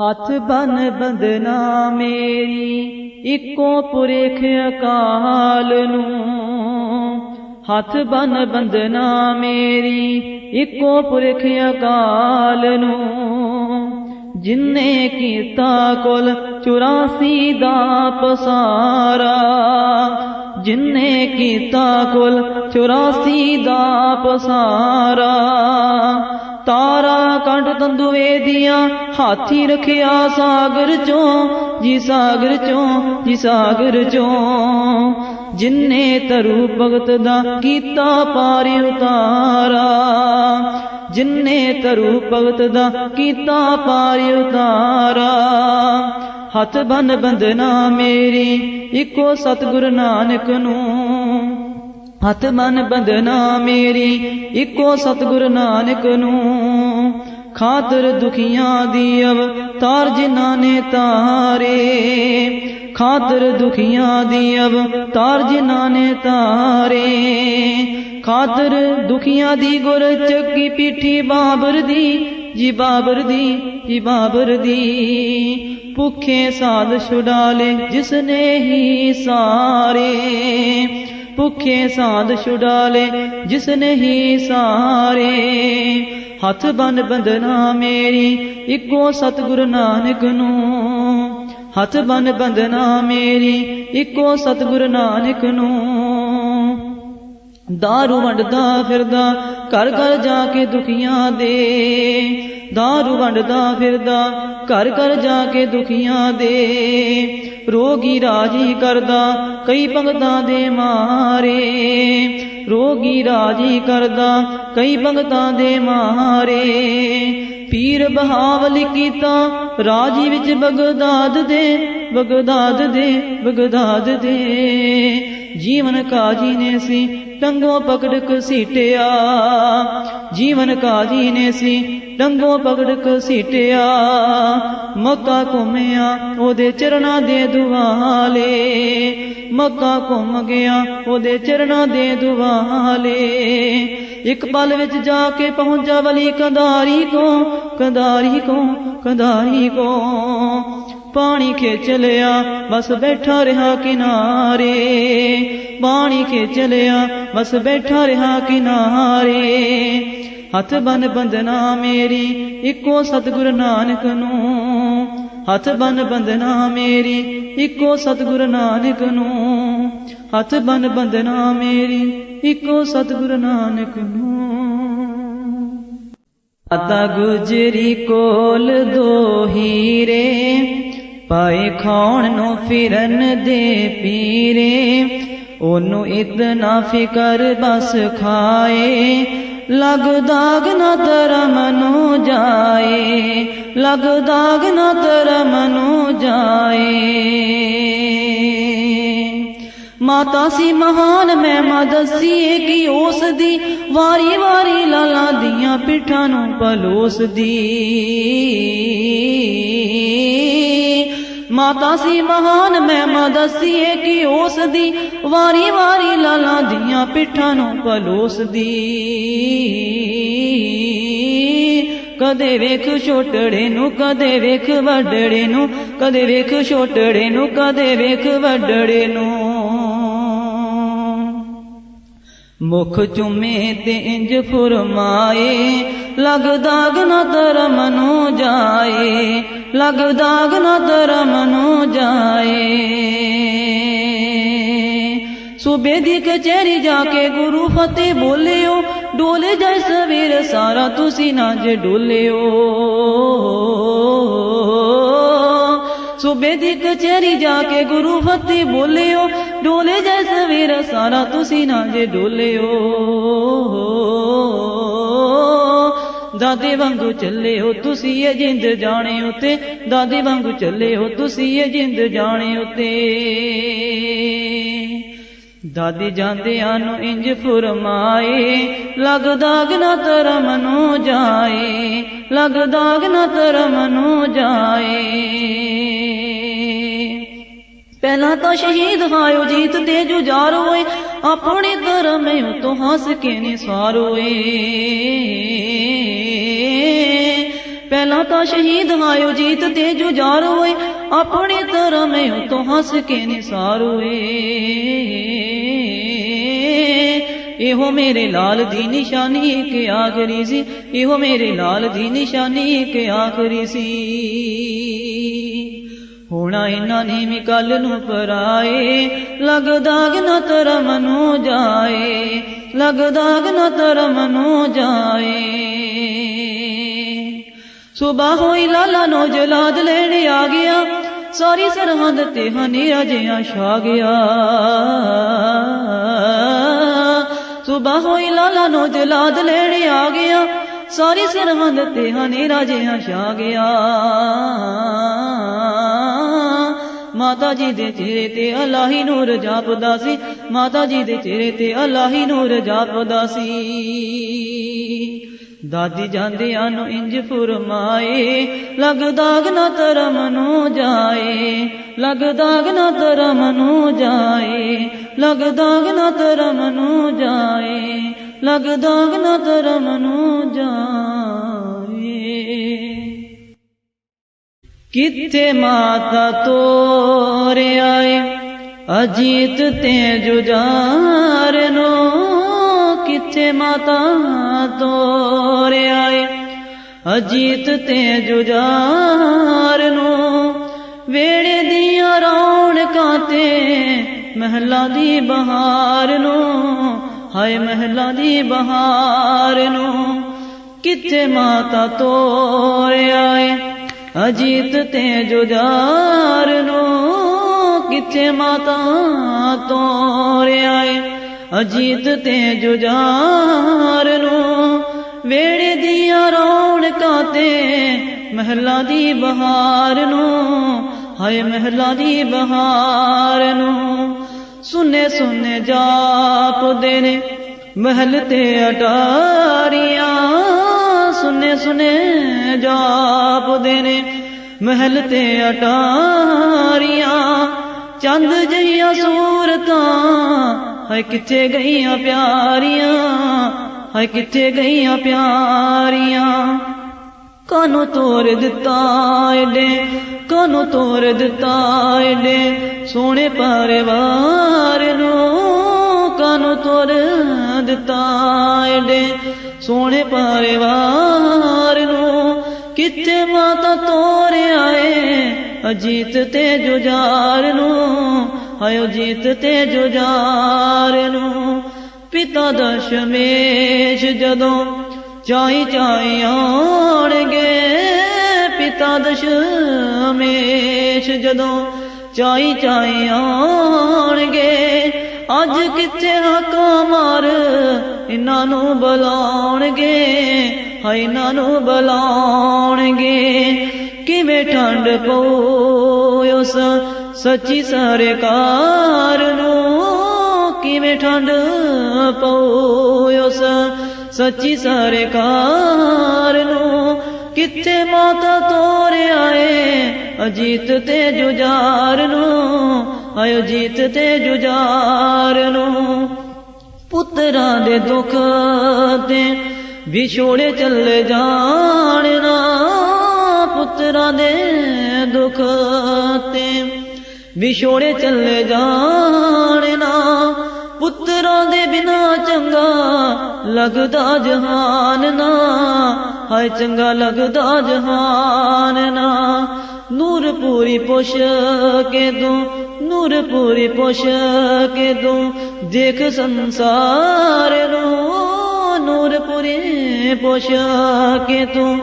ਹੱਥ ਬਨ ਬੰਦਨਾ ਮੇਰੀ, ਇੱਕੋ ਪੁਰਖ ਅਕਾਲ ਨੂੰ। ਹੱਥ ਬਨ ਬੰਦਨਾ ਮੇਰੀ, ਇੱਕੋ ਪੁਰਖ ਅਕਾਲ ਨੂੰ। ਜਿਨਨੇ ਕੀਤਾ ਕੁਲ 84 ਦਾ ਪਸਾਰਾ ਜਿਨਨੇ ਕੀਤਾ ਕੁਲ 84 ਦਾ ਪਸਾਰਾ ਤਾਰਾ ਕੰਠ ਤੰਦੂਏ ਦੀਆਂ, ਹਾਥੀ ਰਖਿਆ ਸਾਗਰ ਚੋਂ, ਜੀ ਸਾਗਰ ਚੋਂ, ਜੀ ਸਾਗਰ ਚੋਂ। ਜਿਨਨੇ ਤਰੂ ਭਗਤ ਦਾ ਕੀਤਾ ਪਾਰ ਉਤਾਰਾ ਜਿਨਨੇ ਤਰੂ ਭਗਤ ਦਾ ਕੀਤਾ ਪਾਰ ਉਤਾਰਾ। ਹੱਥ ਬੰਨ ਬੰਦਨਾ ਮੇਰੀ, ਇੱਕੋ ਸਤਿਗੁਰ ਨਾਨਕ ਨੂੰ। ਹੱਥ ਮਨ ਬੰਦਨਾ ਮੇਰੀ, ਇੱਕੋ ਸਤਿਗੁਰ ਨਾਨਕ ਨੂੰ। ਖਾਤਰ ਦੁਖੀਆਂ ਦੀ ਅਵਤਾਰ ਜਿਨ੍ਹਾਂ ਨੇ ਤਾਰੇ। ਖਾਤਰ ਦੁਖੀਆਂ ਦੀ ਅਵਤਾਰ ਜਿਨ੍ਹਾਂ ਨੇ ਤਾਰੇ। ਖਾਤਰ ਦੁਖੀਆਂ ਦੀ ਗੁਰ ਚੱਕੀ ਪੀਠੀ ਬਾਬਰ ਦੀ, ਜੀ ਬਾਬਰ ਦੀ, ਜੀ ਬਾਬਰ ਦੀ। ਭੁੱਖੇ ਸਾਧ ਛੁਡਾਲੇ ਜਿਸ ਨੇ ਹੀ ਸਾਰੇ। ਭੁੱਖੇ ਸਾਧ ਛੁਡਾਲੇ, ਜਿਸ ਨੇ ਹੀ ਸਾਰੇ। ਹੱਥ ਬੰਨ ਬੰਦਨਾ ਮੇਰੀ, ਇੱਕੋ ਸਤਿਗੁਰ ਨਾਨਕ ਨੂੰ। ਹੱਥ ਬੰਨ ਬੰਦਨਾ ਮੇਰੀ, ਇੱਕੋ ਸਤਿਗੁਰ ਨਾਨਕ ਨੂੰ। ਦਾਰੂ ਵੰਡਦਾ ਫਿਰਦਾ, ਘਰ ਘਰ ਜਾ ਕੇ ਦੁਖੀਆਂ ਦੇ। ਦਾਰੂ ਵੰਡਦਾ ਫਿਰਦਾ, ਘਰ ਘਰ ਜਾ ਕੇ ਦੁਖੀਆਂ ਦੇ। ਰੋਗੀ ਰਾਜੀ ਕਰਦਾ, ਕਈ ਭਗਤਾਂ ਦੇ ਮਾਰੇ। ਰੋਗੀ ਰਾਜੀ ਕਰਦਾ, ਕਈ ਭਗਤਾਂ ਦੇ ਮਾਰੇ। ਪੀਰ ਬਹਾਵਲ ਕੀਤਾ, ਰਾਜੀ ਵਿੱਚ ਬਗਦਾਦ ਦੇ ਬਗਦਾਦ ਦੇ ਬਗਦਾਦ ਦੇ। ਜੀਵਨ ਕਾਜੀ ਨੇ ਸੀ ਟੰਗੋ ਪਕੜ ਕਸੀਟਿਆ ਜੀਵਨ ਕਾਜੀ ਨੇ ਸੀ ਟੰਗੋ ਪਕੜ ਕਸੀਟਿਆ ਮੱਕਾ ਘੁੰਮਿਆ, ਉਹਦੇ ਚਰਨਾਂ ਦੇ ਦੁਆਲੇ। ਮੱਕਾ ਘੁੰਮ ਗਿਆ, ਉਹਦੇ ਚਰਨਾਂ ਦੇ ਦੁਆਲੇ। ਇੱਕ ਪਲ ਵਿੱਚ ਜਾ ਕੇ ਪਹੁੰਚਾ ਵਲੀ ਕੰਧਾਰੀ ਕੋ ਕੰਧਾਰੀ ਕੋ ਕੰਧਾਰੀ ਕੋ ਪਾਣੀ ਖਿੱਚ ਲਿਆ ਬਸ ਬੈਠਾ ਰਿਹਾ ਕਿਨਾਰੇ। ਪਾਣੀ ਖਿੱਚ ਲਿਆ ਬਸ ਬੈਠਾ ਰਿਹਾ ਕਿਨਾਰੇ। ਹੱਥ ਬਨ ਬੰਦਨਾ ਮੇਰੀ, ਇੱਕੋ ਸਤਿਗੁਰ ਨਾਨਕ ਨੂੰ। ਹੱਥ ਬਨ ਬੰਦਨਾ ਮੇਰੀ, ਇੱਕੋ ਸਤਿਗੁਰ ਨਾਨਕ ਨੂੰ। ਹੱਥ ਬਨ ਬੰਦਨਾ ਮੇਰੀ, ਇੱਕੋ ਸਤਿਗੁਰ ਨਾਨਕ ਨੂੰ। ਆਤਾ ਗੁਜਰੀ ਕੋਲ ਦੋ ਹੀਰੇ ਪਾਏ ਖਾਣ ਨੂੰ ਫਿਰਨ ਦੇ ਪੀਰੇ, ਉਹਨੂੰ ਇਤਨਾ ਫਿਕਰ ਬਸ ਖਾਏ। ਲਗ ਦਾਗ ਨਾ ਧਰਮ ਨੂੰ ਜਾਏ, ਲਗ ਦਾਗ ਨਾ ਧਰਮ ਨੂੰ ਜਾਏ। ਮਾਤਾ ਸੀ ਮਹਾਨ ਮਹਿਮਾ ਦਸੀਏ ਕਿ ਉਸ ਦੀ ਵਾਰੀ ਵਾਰੀ ਲਾਲਾਂ ਦੀਆਂ ਪਿੱਠਾਂ ਨੂੰ ਪਲੋਸਦੀ। ਮਾਤਾ ਸੀ ਮਹਾਨ ਮੈਂ ਦੱਸੀਏ ਕਿ ਉਸ ਦੀ ਵਾਰੀ ਵਾਰੀ ਲਾਲਾਂ ਦੀਆਂ ਪਿੱਠਾਂ ਨੂੰ ਪਲੋਸਦੀ ਕਦੇ ਵੇਖ ਛੋਟੜੇ ਨੂੰ, ਕਦੇ ਵੇਖ ਵੱਡੜੇ ਨੂੰ, ਕਦੇ ਵੇਖ ਛੋਟੜੇ ਨੂੰ, ਕਦੇ ਵੇਖ ਵੱਡੜੇ ਨੂੰ। ਮੁਖ ਚੁੰਮੇ ਤੇ ਇੰਜ ਫੁਰਮਾਏ ਲਗ ਦਾਗ ਨਾ ਧਰਮ ਨੂੰ ਜਾਏ, ਲਗ ਦਾਗ ਨਾ ਧਰਮ ਨੂੰ ਜਾਏ। ਸੂਬੇ ਦੀ ਕਚਹਿਰੀ ਜਾ ਕੇ ਗੁਰੂ ਫਤਿਹ ਬੋਲਿਓ, ਡੋਲੇ ਜੈ ਸਵੇਰ ਸਾਰਾ ਤੁਸੀਂ ਨਾ ਜੇ ਡੋਲਿਓ। ਸੂਬੇ ਦੀ ਕਚਹਿਰੀ ਜਾ ਕੇ ਗੁਰੂ ਫਤਿਹ ਬੋਲਿਓ, ਡੋਲੇ ਜੈ ਸਵੇਰ ਸਾਰਾ ਤੁਸੀਂ ਨਾ ਜੇ ਡੋਲਿਓ। ਦਾਦੇ ਵਾਂਗੂ ਚੱਲਿਓ ਤੁਸੀਂ ਇਹ ਜਿੰਦ ਜਾਣੇ ਤੇ ਦਾਦੇ ਵਾਂਗੂ ਚੱਲੇ ਹੋ ਤੁਸੀਂ ਇਹ ਜਿੰਦ ਜਾਣੇ ਤੇ ਦਾਦੀ ਜਾਂਦਿਆਂ ਨੂੰ ਇੰਜ ਫੁਰਮਾਏ ਲੱਗਦਾਗ ਨਾ ਧਰਮ ਨੂੰ ਜਾਏ ਲੱਗਦਾਗ ਨਾ ਧਰਮ ਨੂੰ ਜਾਏ। ਪਹਿਲਾਂ ਤਾਂ ਸ਼ਹੀਦ ਹਾਇਓ ਜੀਤ ਤੇ ਜੁਝਾਰ ਹੋਏ, ਆਪਣੇ ਧਰਮ ਤੋਂ ਹੱਸ ਕੇ ਨਿਸਾਰ ਹੋਏ। ਪਹਿਲਾਂ ਤਾਂ ਸ਼ਹੀਦ ਹਾਇਓ ਜੀਤ ਤੇ ਜੁਝਾਰ ਹੋਏ, ਆਪਣੇ ਤਰ੍ਹਾਂ ਮੈਂ ਉਤੋਂ ਹੱਸ ਕੇ ਨਿਸਾਰ ਹੋਏ। ਇਹੋ ਮੇਰੇ ਲਾਲ ਦੀ ਨਿਸ਼ਾਨੀ ਇੱਕ ਆਖਰੀ ਸੀ, ਇਹੋ ਮੇਰੇ ਲਾਲ ਦੀ ਨਿਸ਼ਾਨੀ ਇੱਕ ਆਖਰੀ ਸੀ। ਹੋਣਾ ਇਹਨਾਂ ਨੇ ਵੀ ਕੱਲ ਨੂੰ ਪਰਾਏ ਲੱਗਦਾਗ ਨਾ ਧਰਮ ਨੂੰ ਜਾਏ ਲੱਗਦਾਗ ਨਾ ਧਰਮ ਨੂੰ ਜਾਏ। ਸੁਬਾ ਹੋਈ ਲਾਲਾ ਨੋ ਜਲਾਦ ਲੈਣ ਆ ਗਿਆ। ਸਾਰੀ ਸਰਹੰਦ ਤੇ ਹਨੇਰਾ ਜਿਹਾ ਛਾ ਗਿਆ। ਸੁਬਾ ਹੋਈ ਲਾਲਾ ਨੋ ਜਲਾਦ ਲੈਣ ਆ ਗਿਆ। ਸਾਰੀ ਸਰਹੰਦ ਤੇ ਹਨੇਰਾ ਜਿਹਾ ਛਾ ਗਿਆ। ਮਾਤਾ ਜੀ ਦੇ ਚਿਹਰੇ ਤੇ ਅਲਾਹੀ ਨੂਰ ਜਾਪਦਾ ਸੀ। ਮਾਤਾ ਜੀ ਦੇ ਚਿਹਰੇ ਤੇ ਅਲਾਹੀ ਨੂਰ ਜਾਪਦਾ ਸੀ। ਦਾਦੀ ਜਾਂਦਿਆਂ ਨੂੰ ਇੰਜ ਫਰਮਾਏ ਲਗਦਾਗ ਨਾ ਧਰਮ ਨੂੰ ਜਾਏ ਲਗਦਾਗ ਨਾ ਧਰਮ ਨੂੰ ਜਾਏ ਲਗਦਾਗ ਨਾ ਧਰਮ ਨੂੰ ਜਾਏ ਲਗਦਾਗ ਨਾ ਧਰਮ ਨੂੰ ਜਾਏ। ਕਿੱਥੇ ਮਾਤਾ ਤੋਰ ਆਏ ਅਜੀਤ ਤੇ ਜੁਜਾਰ ਨੋ ਕਿੱਥੇ ਮਾਤਾ ਤੋਰ ਏ ਅਜੀਤ ਤੇ ਜੁਜਾਰ ਨੂੰ ਵੇੜੇ ਦੀਆਂ ਰੌਣਕਾਂ ਤੇ ਮਹਿਲਾ ਦੀ ਬਹਾਰ ਨੂੰ, ਹਾਏ ਮਹਿਲਾ ਦੀ ਬਹਾਰ ਨੂੰ ਕਿੱਥੇ ਮਾਤਾ ਤੋਰ ਏ ਅਜੀਤ ਤੇ ਜੁਜਾਰ ਨੂੰ ਕਿੱਥੇ ਮਾਤਾ ਤੋਰ ਏ ਅਜੀਤ ਤੇ ਜੁਜਾਰ ਨੂੰ ਵੇੜੇ ਦੀਆਂ ਰੌਣਕਾਂ ਤੇ ਮਹਿਲਾ ਦੀ ਬਹਾਰ ਨੂੰ, ਹਾਏ ਮਹਿਲਾ ਦੀ ਬਹਾਰ ਨੂੰ ਸੁਨੇ ਸੁਨੇ ਜਾਪਦੇ ਨੇ ਮਹਿਲ ਤੇ ਅਟਾਰੀਆਂ, ਸੁਨੇ ਸੁਨੇ ਜਾਪਦੇ ਨੇ ਮਹਿਲ ਤੇ ਅਟਾਰੀਆਂ, ਚੰਦ ਜਈਆਂ ਸੂਰਤਾਂ ਹਾਏ ਕਿੱਥੇ ਗਈਆਂ ਪਿਆਰੀਆਂ, ਹਾਏ ਕਿੱਥੇ ਗਈਆਂ ਪਿਆਰੀਆਂ। ਕਾਨੂੰ ਤੋਰ ਦਿੱਤਾ ਏਡੇ ਕਾਨੂੰ ਤੋਰ ਦਿੱਤਾ ਏਡੇ ਸੋਹਣੇ ਪਰਿਵਾਰ ਨੂੰ। ਕਾਨੂੰ ਤੋਰ ਦਿੱਤਾ ਏਡੇ ਸੋਹਣੇ ਪਰਿਵਾਰ ਨੂੰ। ਕਿੱਥੇ ਮਾਤਾ ਤੋਰਿਆ ਏ ਅਜੀਤ ਤੇ ਜੁਝਾਰ ਨੂੰ। ਹਾਇਓ ਤੇ ਜੁਜਾਰ ਨੂੰ ਪਿਤਾ ਦਸ਼ਮੇਸ਼ ਜਦੋਂ ਚਾਈ ਚਾਈ ਆਉਣਗੇ, ਪਿਤਾ ਦਸ਼ਮੇਸ਼ ਜਦੋਂ ਚਾਈ ਚਾਈ ਆਉਣਗੇ। ਅੱਜ ਕਿੱਥੇ ਹੱਕਾਂ ਮਾਰ ਇਹਨਾਂ ਨੂੰ ਬੁਲਾਉਣਗੇ, ਹਾਏ ਇਹਨਾਂ ਨੂੰ ਬੁਲਾਉਣਗੇ। ਕਿਵੇਂ ਠੰਡ ਪਊ ਉਸ ਸੱਚੀ ਸਰਕਾਰ ਨੂੰ ਕਿਵੇਂ ਠੰਡ ਪਊ ਉਸ? ਸੱਚੀ ਸਰਕਾਰ ਨੂੰ ਕਿੱਥੇ ਮਾਤਾ ਤੋਰ ਆਏ? ਅਜੀਤ ਤੇ ਜੁਜਾਰ ਨੂੰ ਆਇਓ ਜੀਤ ਤੇ ਜੁਜਾਰ ਨੂੰ। ਪੁੱਤਰਾਂ ਦੇ ਦੁੱਖ ਤੇ ਵਿਛੋੜੇ ਚੱਲੇ ਜਾਣਨਾ ਪੁੱਤਰਾਂ ਦੇ ਦੁੱਖ ਤੇ ਵਿਛੋੜੇ ਚੱਲੇ ਜਾਣਨਾ ਪੁੱਤਰਾਂ ਦੇ ਬਿਨਾ ਚੰਗਾ ਲੱਗਦਾ ਜਹਾਨ ਨਾ। ਹਾਏ ਚੰਗਾ ਲੱਗਦਾ ਜਹਾਨ ਨਾ। ਨੂਰ ਪੂਰੀ ਪੁੱਛ ਕੇ ਤੂੰ ਨੂਰ ਪੂਰੀ ਪੁੱਛ ਕੇ ਤੂੰ ਦੇਖ ਸੰਸਾਰ ਨੂੰ ਨੂਰ ਪੂਰੀ ਪੁੱਛ ਕੇ ਤੂੰ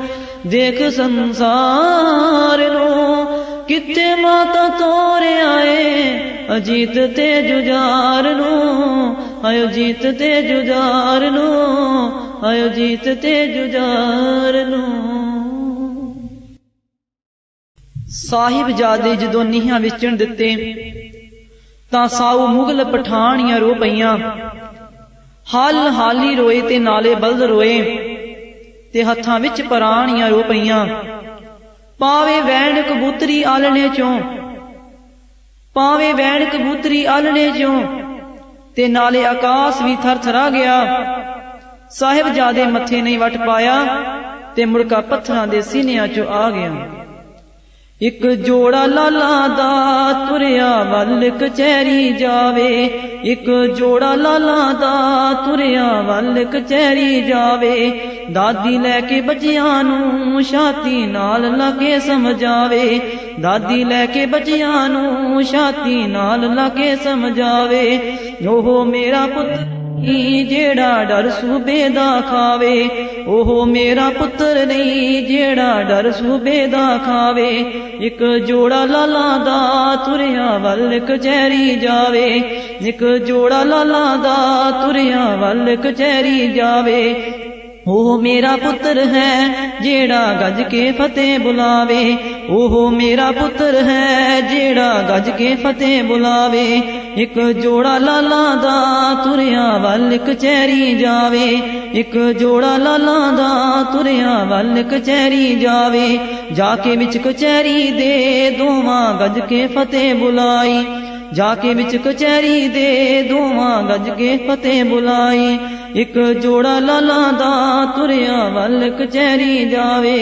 ਦੇਖ ਸੰਸਾਰ ਨੂੰ ਕਿਤੇ ਮਾਤਾ ਤੋਰ ਆਏ? ਅਜੀਤ ਤੇ ਜੁਜਾਰ ਨੂੰ ਆਇਓ ਜੀਤ ਤੇ ਜੁਜਾਰ ਨੂੰ ਆਇਓ ਜੀਤ ਤੇ ਜੁਜਾਰ ਨੂੰ। ਸਾਹਿਬ ਜਾਦੇ ਜਦੋਂ ਨੀਹਾਂ ਵਿਚਣ ਦਿੱਤੇ, ਤਾਂ ਸਾਊ ਮੁਗਲ ਪਠਾਣੀਆਂ ਰੋ ਪਈਆਂ। ਹਾਲ ਹਾਲੀ ਰੋਏ ਤੇ ਨਾਲੇ ਬਲਦ ਰੋਏ, ਤੇ ਹੱਥਾਂ ਵਿੱਚ ਪਰਾਣੀਆਂ ਰੋ ਪਈਆਂ। ਪਾਵੇ ਵੈਣ ਕਬੂਤਰੀ ਆਲਣੇ ਚੋਂ। ਪਾਵੇ ਵੈਣ ਕਬੂਤਰੀ ਆਲਣੇ ਚੋਂ। ਤੇ ਨਾਲੇ ਆਕਾਸ਼ ਵੀ ਥਰ ਥਰਾ ਗਿਆ। ਸਾਹਿਬ ਜਾਦੇ ਮੱਥੇ ਨਹੀਂ ਵਟ ਪਾਇਆ ਤੇ ਮੁੜਕਾ ਪੱਥਰਾਂ ਦੇ ਸੀਨਿਆਂ 'ਚੋਂ ਆ ਗਿਆ। ਇੱਕ ਜੋੜਾ ਲਾਲਾ ਦਾ ਤੁਰਿਆ ਵੱਲ ਕਚਹਿਰੀ ਜਾਵੇ। ਇੱਕ ਜੋੜਾ ਲਾਲਾ ਦਾ ਤੁਰਿਆ ਵੱਲ ਕਚਹਿਰੀ ਜਾਵੇ। ਦਾਦੀ ਲੈ ਕੇ ਬੱਚਿਆਂ ਨੂੰ ਛਾਤੀ ਨਾਲ ਲਾ ਲਾਗੇ ਸਮਝਾਵੇ। ਦਾਦੀ ਲੈ ਕੇ ਬੱਚਿਆਂ ਨੂੰ ਛਾਤੀ ਨਾਲ ਲਾ ਲਾਗੇ ਸਮਝਾਵੇ। ਉਹ ਮੇਰਾ ਪੁੱਤ ਨਹੀਂ ਜਿਹੜਾ ਡਰ ਸੂਬੇ ਦਾ ਖਾਵੇ, ਉਹ ਮੇਰਾ ਪੁੱਤਰ ਨਹੀਂ। ਜਿਹੜਾ ਡਰ ਸੂਬੇ ਦਾ ਖਾਵੇ, ਇੱਕ ਜੋੜਾ ਲਾਲਾ ਦਾ ਤੁਰਿਆ ਵੱਲ ਕਚਹਿਰੀ ਜਾਵੇ। ਇੱਕ ਜੋੜਾ ਲਾਲਾ ਦਾ ਤੁਰਿਆ ਵੱਲ ਕਚਹਿਰੀ ਜਾਵੇ। ਉਹ ਮੇਰਾ ਪੁੱਤਰ ਹੈ, ਜਿਹੜਾ ਗੱਜ ਕੇ ਫਤਿਹ ਬੁਲਾਵੇ। ਉਹ ਮੇਰਾ ਪੁੱਤਰ ਹੈ, ਜਿਹੜਾ ਗੱਜ ਕੇ ਫਤਿਹ ਬੁਲਾਵੇ। ਇੱਕ ਜੋੜਾ ਲਾਲਾ ਦਾ ਤੁਰਿਆ ਵੱਲ ਕਚਹਿਰੀ ਜਾਵੇ ਇੱਕ ਜੋੜਾ ਲਾਲਾ ਦਾ ਤੁਰਿਆ ਵੱਲ ਕਚਹਿਰੀ ਜਾਵੇ ਜਾ ਕੇ ਵਿੱਚ ਕਚਹਿਰੀ ਦੇ ਦੋਵਾਂ ਗੱਜ ਕੇ ਫਤਿਹ ਬੁਲਾਈ ਜਾ ਕੇ ਵਿੱਚ ਕਚਹਿਰੀ ਦੇ ਦੋਵਾਂ ਗੱਜ ਕੇ ਫਤਿਹ ਬੁਲਾਈ ਇੱਕ ਜੋੜਾ ਲਾਲਾ ਦਾ ਤੁਰਿਆ ਵੱਲ ਕਚਹਿਰੀ ਜਾਵੇ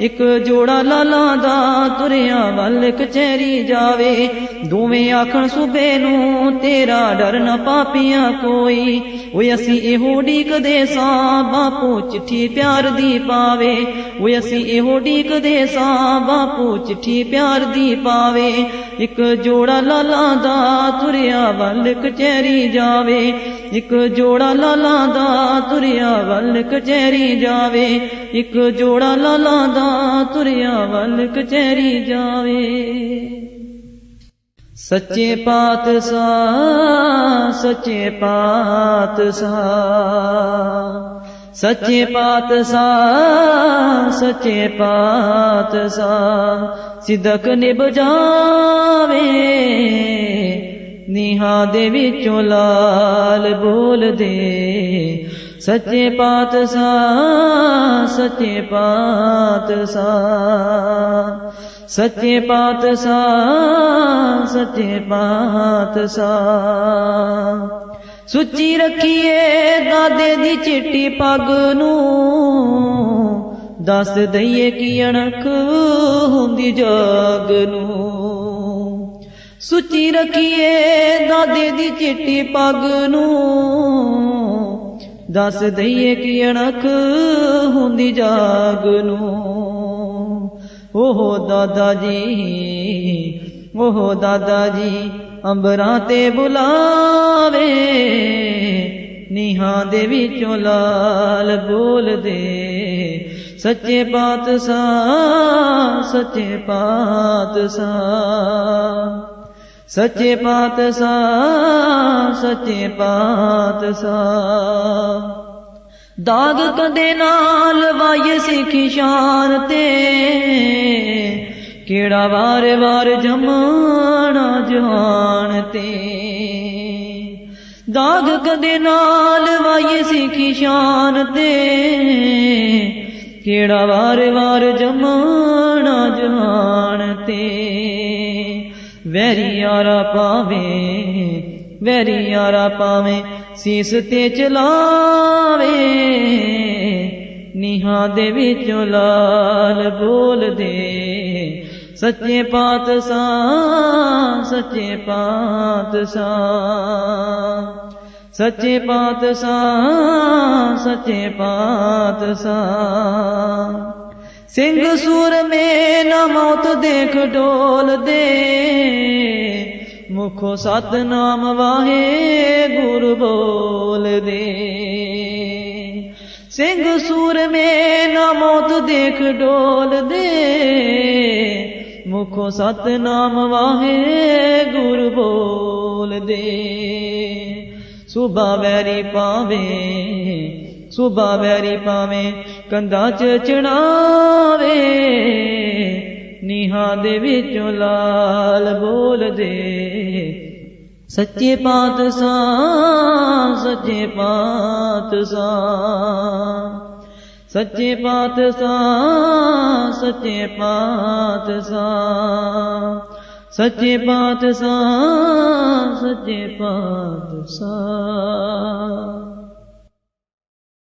ਇੱਕ ਜੋੜਾ ਲਾਲਾ ਦਾ ਤੁਰਿਆ ਵੱਲ ਕਚਹਿਰੀ ਜਾਵੇ ਦੋਵੇਂ ਆਖਣ ਸੁਬੇ ਨੂੰ, ਤੇਰਾ ਡਰ ਨਾ ਪਾਪੀਆਂ ਕੋਈ। ਓਏ ਅਸੀਂ ਇਹੋ ਢੀਕਦੇ ਸਾਂ, ਬਾਪੂ ਚਿੱਠੀ ਪਿਆਰ ਦੀ ਪਾਵੇ। ਓਏ ਅਸੀਂ ਇਹੋ ਢੀਕਦੇ ਸਾਂ, ਬਾਪੂ ਚਿੱਠੀ ਪਿਆਰ ਦੀ ਪਾਵੇ। ਇੱਕ ਜੋੜਾ ਲਾਲਾ ਦਾ ਤੁਰਿਆ ਵੱਲ ਕਚਹਿਰੀ ਜਾਵੇ। ਇੱਕ ਜੋੜਾ ਲਾਲਾ ਦਾ ਤੁਰਿਆ ਵੱਲ ਕਚਹਿਰੀ ਜਾਵੇ। ਇੱਕ ਜੋੜਾ ਲਾਲਾ ਦਾ ਤੁਰਿਆ ਵੱਲ ਕਚਹਿਰੀ ਜਾਵੇ। ਸੱਚੇ ਪਾਤਸ਼ਾਹ ਸੱਚੇ ਪਾਤਸ਼ਾਹ। ਸੱਚੇ ਪਾਤਸ਼ਾਹ ਸੱਚੇ ਪਾਤਸ਼ਾਹ। ਸਿਦਕ ਨਿਭ ਜਾਵੇ, ਨੀਹਾਂ ਦੇ ਵਿੱਚੋਂ ਲਾਲ ਬੋਲਦੇ ਸੱਚੇ ਪਾਤਸ਼ਾਹ ਸੱਚੇ ਪਾਤਸ਼ਾਹ। ਸੱਚੇ ਪਾਤਸ਼ਾਹ ਸੱਚੇ ਪਾਤਸ਼ਾਹ। ਸੁੱਚੀ ਰੱਖੀਏ ਦਾਦੇ ਦੀ ਚਿੱਟੀ ਪੱਗ ਨੂੰ। ਦੱਸ ਦਈਏ ਕੀ ਅਣਖ ਹੁੰਦੀ ਜਾਗ ਨੂੰ। ਸੁੱਚੀ ਰੱਖੀਏ ਦਾਦੇ ਦੀ ਚਿੱਟੀ ਪੱਗ ਨੂੰ। ਦੱਸ ਦਈਏ ਕੀ ਅਣਖ ਹੁੰਦੀ ਜਾਗ ਨੂੰ। ਉਹ ਦਾਦਾ ਜੀ ਓਹੋ ਦਾਦਾ ਜੀ ਅੰਬਰਾਂ ਤੇ ਬੁਲਾਵੇ, ਨੀਹਾਂ ਦੇ ਵਿੱਚੋਂ ਲਾਲ ਬੋਲਦੇ ਸੱਚੇ ਪਾਤਸ਼ਾਹ ਸੱਚੇ ਪਾਤਸ਼ਾਹ ਸੱਚੇ ਪਾਤਸ਼ਾਹ ਸੱਚੇ ਪਾਤਸ਼ਾਹ। ਦਾਗ ਕਦੇ ਨਾਲ ਵਾਏ ਸਿੱਖੀ ਸ਼ਾਨ ਤੇ। ਕਿਹੜਾ ਵਾਰ ਵਾਰ ਜਮਾਣਾ ਜਾਣ ਤੇ। ਦਾਗ ਕਦੇ ਨਾਲ ਵਾਏ ਸਿੱਖੀ ਸ਼ਾਨ ਤੇ। ਕਿਹੜਾ ਵਾਰ ਵਾਰ ਜਮਾਣਾ ਜਾਣ ਤੇ। ਵੈਰੀ ਯਾਰਾ ਪਾਵੇ, ਵੈਰੀ ਯਾਰਾ ਪਾਵੇ ਸੀਸ ਤੇ ਚਲਾਵੇ, ਨੀਹਾਂ ਦੇ ਵਿੱਚੋਂ ਲਾਲ ਬੋਲਦੇ ਸੱਚੇ ਪਾਤਸ਼ਾਹ ਸੱਚੇ ਪਾਤਸ਼ਾਹ ਸੱਚੇ ਪਾਤਸ਼ਾਹ ਸੱਚੇ ਪਾਤਸ਼ਾਹ। ਸਿੰਘ ਸੂਰ ਮੇ ਨਾ ਮੌਤ ਦੇਖ ਡੋਲ ਮੁਖੋ ਸਤਨਾਮ ਵਾਹੇ ਗੁਰ ਬੋਲਦੇ। ਸਿੰਘ ਸੂਰ ਮੇ ਨਾ ਮੌਤ ਦੇਖ ਡੋਲ ਦੇ ਮੁਖੋ ਸਤਨਾਮ ਵਾਹੇ ਗੁਰ ਬੋਲਦੇ। ਸੁਬਾ ਵੈਰੀ ਪਾਵੇ ਸੁਬਾ ਵੈਰੀ ਪਾਵੇ ਕੰਧਾਂ ਚ ਚੜਾਵੇ। ਨੀਹਾਂ ਦੇ ਵਿੱਚੋਂ ਲਾਲ ਬੋਲਦੇ। सचे पात सचे पात सचे पात सचे पात सचे पात پات पात